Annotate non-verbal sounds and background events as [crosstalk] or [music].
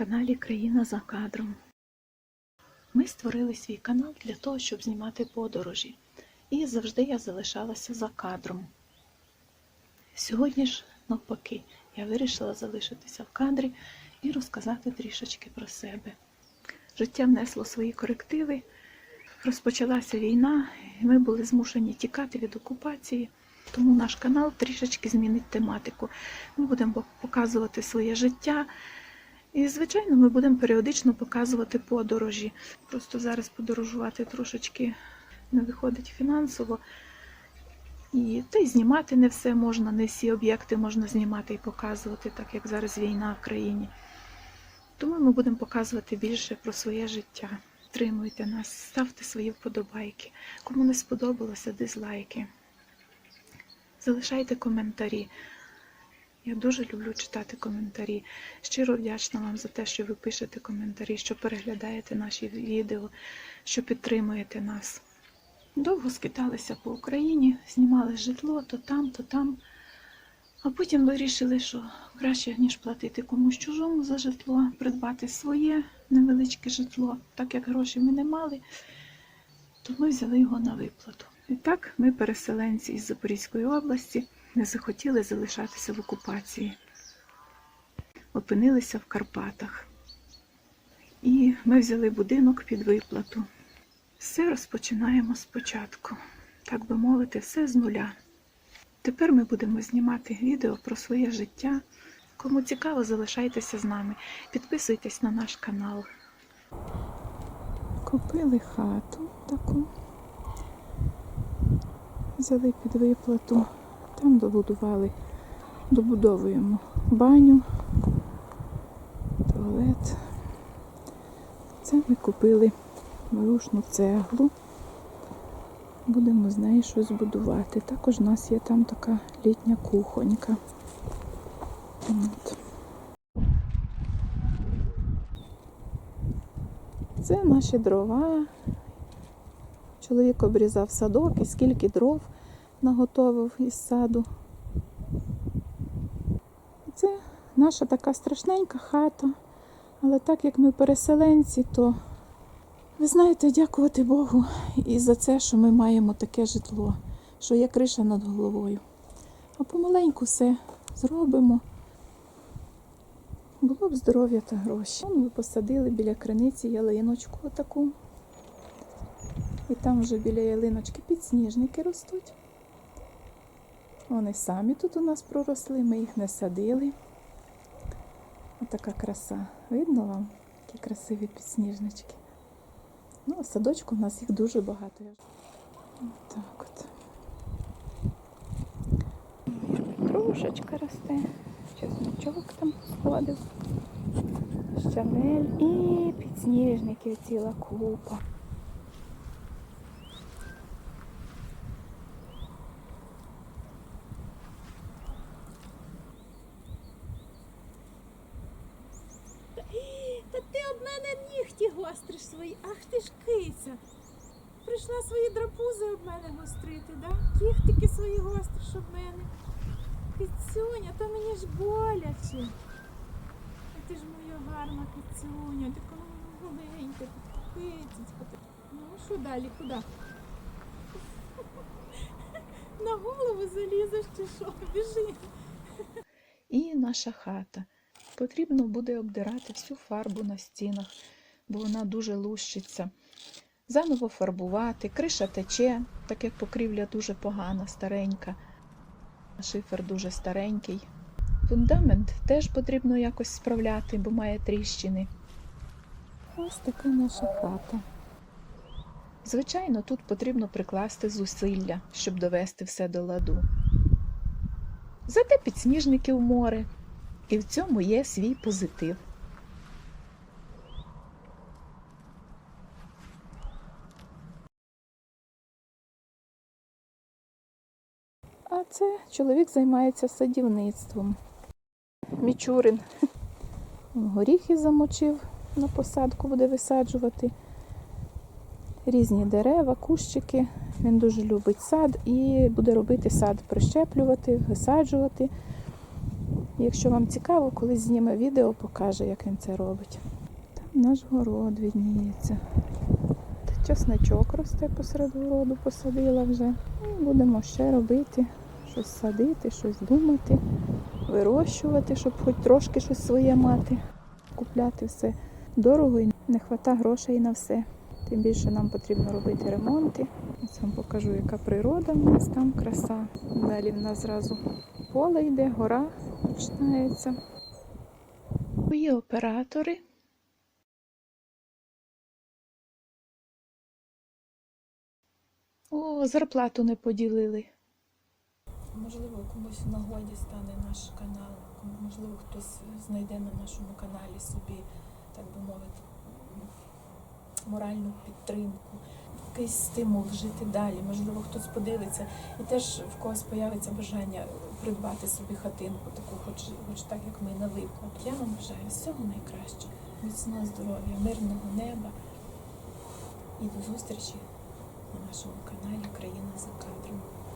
каналі Країна за кадром. Ми створили свій канал для того, щоб знімати подорожі. І завжди я залишалася за кадром. Сьогодні ж, навпаки, я вирішила залишитися в кадрі і розказати трішечки про себе. Життя внесло свої корективи, розпочалася війна, і ми були змушені тікати від окупації. Тому наш канал трішечки змінить тематику. Ми будемо показувати своє життя. І, звичайно, ми будемо періодично показувати подорожі. Просто зараз подорожувати трошечки не виходить фінансово. І та й знімати не все можна, не всі об'єкти можна знімати і показувати, так як зараз війна в країні. Тому ми будемо показувати більше про своє життя. Підтримуйте нас, ставте свої вподобайки. Кому не сподобалося, дизлайки. Залишайте коментарі. Я дуже люблю читати коментарі. Щиро вдячна вам за те, що ви пишете коментарі, що переглядаєте наші відео, що підтримуєте нас. Довго скиталися по Україні, знімали житло то там, то там. А потім вирішили, що краще, ніж платити комусь чужому за житло, придбати своє невеличке житло, так як грошей ми не мали, то ми взяли його на виплату. І так ми, переселенці із Запорізької області, не захотіли залишатися в окупації. Опинилися в Карпатах. І ми взяли будинок під виплату. Все розпочинаємо спочатку, так би мовити, все з нуля. Тепер ми будемо знімати відео про своє життя. Кому цікаво, залишайтеся з нами. Підписуйтесь на наш канал. Купили хату таку. Взяли під виплату. Там добудували, добудовуємо баню, туалет. Це ми купили вирушну цеглу. Будемо з неї щось будувати. Також у нас є там така літня кухонька. От. Це наші дрова. Чоловік обрізав садок і скільки дров наготовив із саду. Це наша така страшненька хата. Але так як ми переселенці, то ви знаєте, дякувати Богу і за це, що ми маємо таке житло, що є криша над головою. А помаленьку все зробимо. Було б здоров'я та гроші. Ми посадили біля криниці ялиночку таку. І там вже біля ялиночки підсніжники ростуть. Вони самі тут у нас проросли, ми їх не садили. Отака краса. Видно вам? Які красиві підсніжнички. Ну, а садочку у нас їх дуже багато. Так от. Крушечка росте. Чесночок там сходив. Щавель і підсніжників ціла купа. Та ти об мене нігті гостриш свої. Ах ти ж киця. Прийшла свої драпузи об мене гострити, да? Кіхтики свої гостриш об мене. Кицюня, то мені ж боляче. А ти ж моя гарна кицюня, така маленька, ти. Ну, що далі, куди? [laughs] На голову залізеш чи що? Біжи. І наша хата. Потрібно буде обдирати всю фарбу на стінах, бо вона дуже лущиться. Заново фарбувати, криша тече, так як покрівля дуже погана, старенька. Шифер дуже старенький. Фундамент теж потрібно якось справляти, бо має тріщини. Ось така наша хата. Звичайно, тут потрібно прикласти зусилля, щоб довести все до ладу. Зате підсніжники в море, і в цьому є свій позитив. Це чоловік займається садівництвом. Мічурин. Горіхи замочив на посадку, буде висаджувати. Різні дерева, кущики. Він дуже любить сад і буде робити сад, прищеплювати, висаджувати. Якщо вам цікаво, колись зніме відео, покаже, як він це робить. Там наш город відніється. Чесночок росте посеред городу, посадила вже. І будемо ще робити, щось садити, щось думати, вирощувати, щоб хоч трошки щось своє мати. Купляти все дорого і не вистачає грошей на все. Тим більше нам потрібно робити ремонти. Ось вам покажу, яка природа в нас там краса. Далі в нас зразу поле йде, гора починається. Мої оператори. О, зарплату не поділили. Комусь в нагоді стане наш канал, можливо, хтось знайде на нашому каналі собі, так би мовити, моральну підтримку, якийсь стимул жити далі. Можливо, хтось подивиться і теж в когось появиться бажання придбати собі хатинку, таку, хоч, хоч так, як ми на виплат. Я вам бажаю всього найкращого, міцного здоров'я, мирного неба і до зустрічі на нашому каналі Країна за кадром.